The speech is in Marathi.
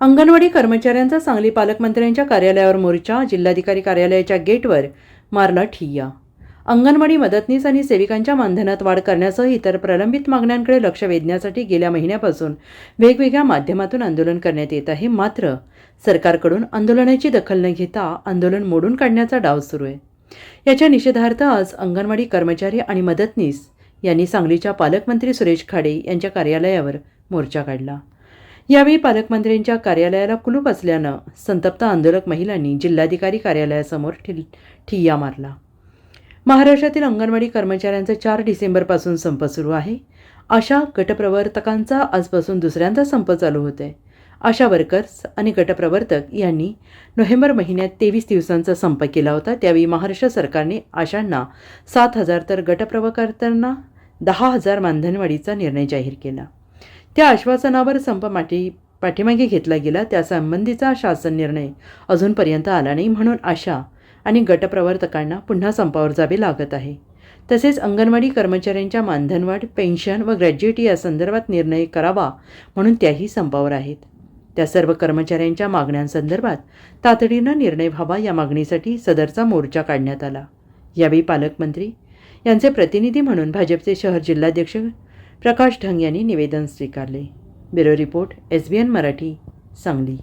अंगणवाडी कर्मचाऱ्यांचा सांगली पालकमंत्र्यांच्या कार्यालयावर मोर्चा जिल्हाधिकारी कार्यालयाच्या गेटवर मारला ठिय्या. अंगणवाडी मदतनीस आणि सेविकांच्या मानधनात वाढ करण्यासह इतर प्रलंबित मागण्यांकडे लक्ष वेधण्यासाठी गेल्या महिन्यापासून वेगवेगळ्या माध्यमातून आंदोलन करण्यात येत आहे. मात्र सरकारकडून आंदोलनाची दखल न घेता आंदोलन मोडून काढण्याचा डाव सुरू आहे. याच्या निषेधार्थ आज अंगणवाडी कर्मचारी आणि मदतनीस यांनी सांगलीच्या पालकमंत्री सुरेश खाडे यांच्या कार्यालयावर मोर्चा काढला. यावेळी पालकमंत्र्यांच्या कार्यालयाला कुलूप असल्यानं संतप्त आंदोलक महिलांनी जिल्हाधिकारी कार्यालयासमोर ठि ठिय्या मारला. महाराष्ट्रातील अंगणवाडी कर्मचाऱ्यांचा चार डिसेंबरपासून संप सुरू आहे. आशा गटप्रवर्तकांचा आजपासून दुसऱ्यांदा संप चालू होते आशा वर्कर्स आणि गटप्रवर्तक यांनी नोव्हेंबर महिन्यात तेवीस दिवसांचा संप केला होता. त्यावेळी महाराष्ट्र सरकारने आशांना सात हजार तर गटप्रवर्तकांना दहा हजार मानधनवाढीचा निर्णय जाहीर केला. त्या आश्वासनावर संप माठी पाठीमागे घेतला गेला त्यासंबंधीचा शासन निर्णय अजूनपर्यंत आला नाही म्हणून आशा आणि गटप्रवर्तकांना पुन्हा संपावर जावे लागत आहे. तसेच अंगणवाडी कर्मचाऱ्यांच्या मानधनवाढ पेन्शन व ग्रॅज्युएटी या संदर्भात निर्णय करावा म्हणून त्याही संपावर आहेत. त्या सर्व कर्मचाऱ्यांच्या मागण्यांसंदर्भात तातडीनं निर्णय व्हावा या मागणीसाठी सदरचा मोर्चा काढण्यात आला. यावेळी पालकमंत्री यांचे प्रतिनिधी म्हणून भाजपचे शहर जिल्हाध्यक्ष प्रकाश ढंग यांनी निवेदन स्वीकारले. Bureau report S B N Marathi Sangli.